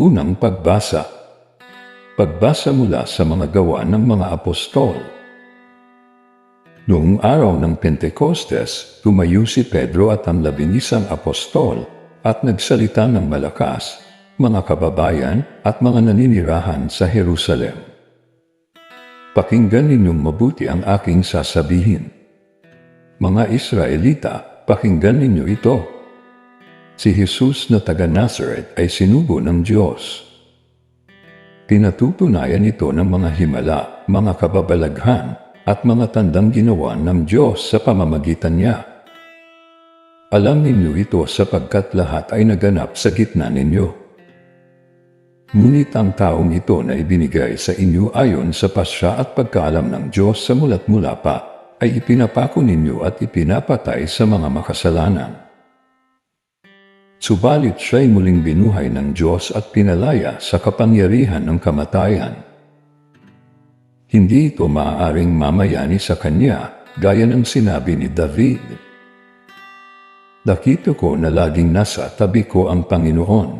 Unang pagbasa. Pagbasa mula sa mga gawa ng mga apostol. Noong araw ng Pentecostes, tumayo si Pedro at ang labinisang apostol at nagsalita ng malakas, mga kababayan at mga naninirahan sa Jerusalem. Pakinggan ninyong mabuti ang aking sasabihin. Mga Israelita, pakinggan ninyo ito. Si Jesus na taga Nazareth ay sinugo ng Diyos. Pinatutunayan ito ng mga himala, mga kababalaghan, at mga tandang ginawa ng Diyos sa pamamagitan niya. Alam ninyo ito sapagkat lahat ay naganap sa gitna ninyo. Ngunit ang taong ito na ibinigay sa inyo ayon sa pasya at pagkaalam ng Diyos sa mulat mula pa, ay ipinapako ninyo at ipinapatay sa mga makasalanan. Subalit siya'y muling binuhay ng Diyos at pinalaya sa kapangyarihan ng kamatayan. Hindi ito maaaring mamayani sa kanya gaya ng sinabi ni David. Nakita ko na laging nasa tabi ko ang Panginoon.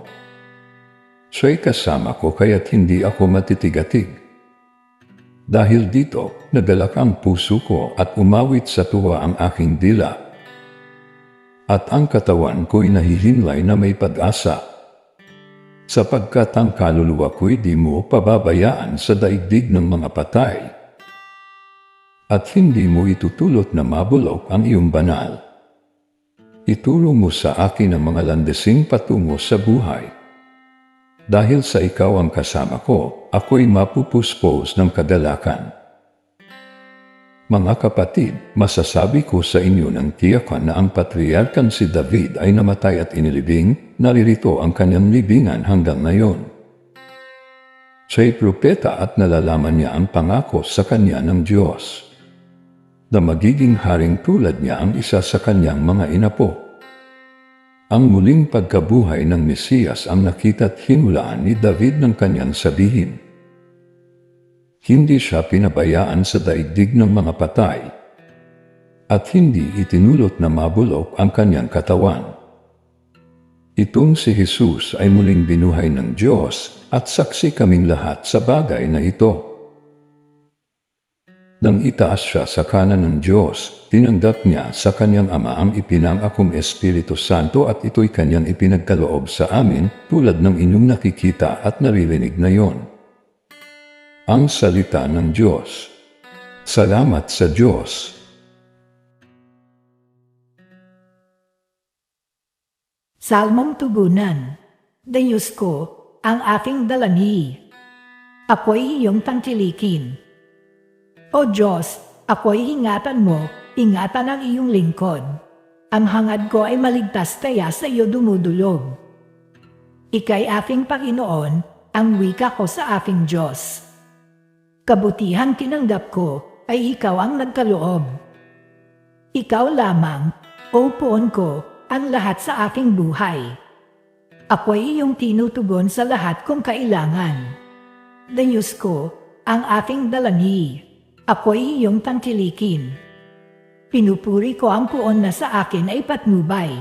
Siya'y kasama ko kaya't hindi ako matitigatig. Dahil dito, nagalak ang puso ko at umawit sa tuwa ang aking dila. At ang katawan ko'y nahihinlay na may pag-asa. Sapagkat ang kaluluwa ko'y di mo pababayaan sa daigdig ng mga patay. At hindi mo itutulot na mabulok ang iyong banal. Ituro mo sa akin ang mga landesing patungo sa buhay. Dahil sa ikaw ang kasama ko, ako'y mapupuspos ng kadalakan. Mga kapatid, masasabi ko sa inyo ng tiyakan na ang patriarkan si David ay namatay at inilibing, naririto ang kanyang libingan hanggang ngayon. Siya'y propeta at nalalaman niya ang pangako sa kanya ng Diyos na magiging haring tulad niya ang isa sa kanyang mga inapo. Ang muling pagkabuhay ng Mesiyas ang nakita't hinulaan ni David ng kanyang sabihin. Hindi siya pinabayaan sa daigdig ng mga patay at hindi itinulot na mabulok ang kanyang katawan. Itong si Jesus ay muling binuhay ng Diyos at saksi kaming lahat sa bagay na ito. Nang itaas siya sa kanan ng Diyos, tinanggap niya sa kanyang ama ang ipinangakong Espiritu Santo at ito'y kanyang ipinagkaloob sa amin tulad ng inyong nakikita at naririnig na yon. Ang salita ng Diyos. Salamat sa Diyos. Salmong Tugunan Diyos ko, ang aking dalanghi. Ako'y iyong tangkilikin. O Diyos, ako'y ingatan mo, ingatan ang iyong lingkod. Ang hangad ko ay maligtas kaya sa iyo dumudulog. Ika'y aking Panginoon, ang wika ko sa aking Diyos. Kabutihan tinanggap ko ay ikaw ang nagkaloob. Ikaw lamang, o puon ko, ang lahat sa aking buhay. Ako'y iyong tinutugon sa lahat kong kailangan. Diyos ko, ang aking dalanghi. Ako'y iyong tangkilikin. Pinupuri ko ang puon na sa akin ay patnubay.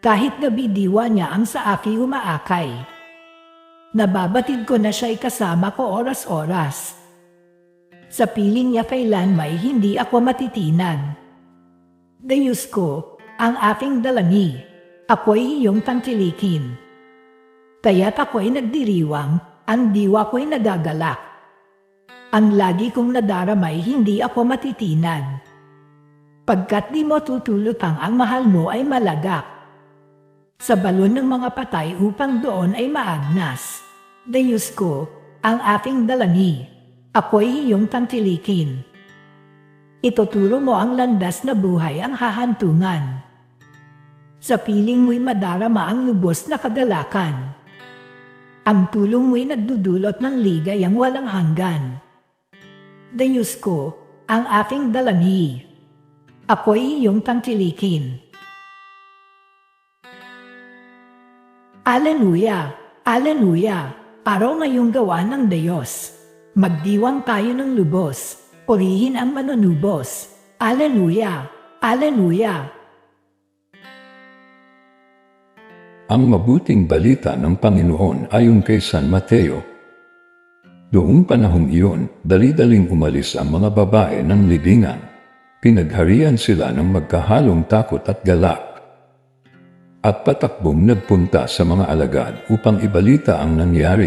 Kahit gabi diwa niya ang sa akin umaakay. Nababatid ko na siya'y kasama ko oras-oras. Sa piling niya kailan may hindi ako matitinan. Diyos ko, ang aking dalanghi, ako'y iyong tangkilikin. Kaya't ako'y nagdiriwang, ang diwa ko'y nagagalak. Ang lagi kong nadaramay hindi ako matitinan. Pagkat di mo tutulutang ang mahal mo ay malagak. Sa balon ng mga patay upang doon ay maagnas. Diyos ko, ang aking dalanghi, ako'y iyong tangkilikin. Ituturo mo ang landas na buhay ang hahantungan. Sa piling mo'y madarama ang lubos na kadalakan. Ang tulong mo'y nagdudulot ng ligay ang walang hanggan. Diyos ko, ang aking dalanghi. Ako'y iyong tangkilikin. Aleluya! Aleluya! Araw ngayong gawa ng Diyos. Magdiwang tayo ng lubos. Purihin ang manunubos. Aleluya! Aleluya! Ang mabuting balita ng Panginoon ayon kay San Mateo. Doong panahong iyon, dali-daling umalis ang mga babae ng libingan. Pinagharian sila ng magkahalong takot at galak. At patakbong nagpunta sa mga alagad upang ibalita ang nangyari.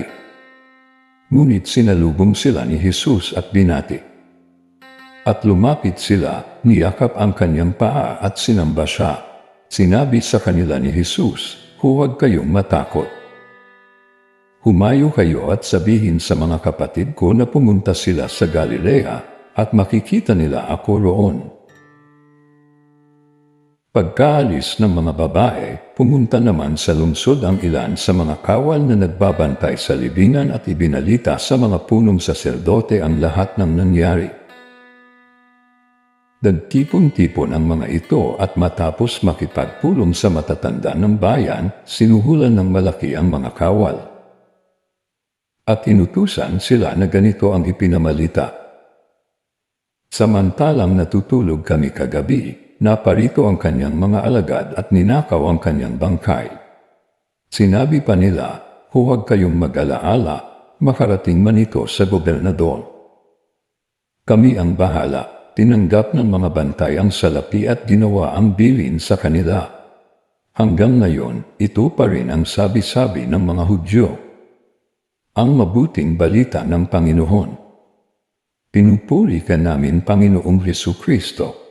Ngunit sinalubong sila ni Jesus at binati. At lumapit sila, niyakap ang kanyang paa at sinamba siya. Sinabi sa kanila ni Jesus, huwag kayong matakot. Humayo kayo at sabihin sa mga kapatid ko na pumunta sila sa Galilea at makikita nila ako roon. Pagkaalis ng mga babae, pumunta naman sa lungsod ang ilan sa mga kawal na nagbabantay sa libingan at ibinalita sa mga punong saserdote ang lahat ng nangyari. Nagtipon-tipon ang mga ito at matapos makipagpulong sa matatanda ng bayan, sinuhulan ng malaki ang mga kawal. At inutusan sila na ganito ang ipinamalita. Samantalang natutulog kami kagabi, naparito ang kanyang mga alagad at ninakaw ang kanyang bangkay. Sinabi pa nila, huwag kayong mag-alaala, makarating man ito sa gobernador. Kami ang bahala tinanggap ng mga bantay ang salapi at ginawa ang bilin sa kanila. Hanggang ngayon, ito pa rin ang sabi-sabi ng mga Hudyo. Ang mabuting balita ng Panginoon. Pinupuri ka namin, Panginoong Heso Kristo.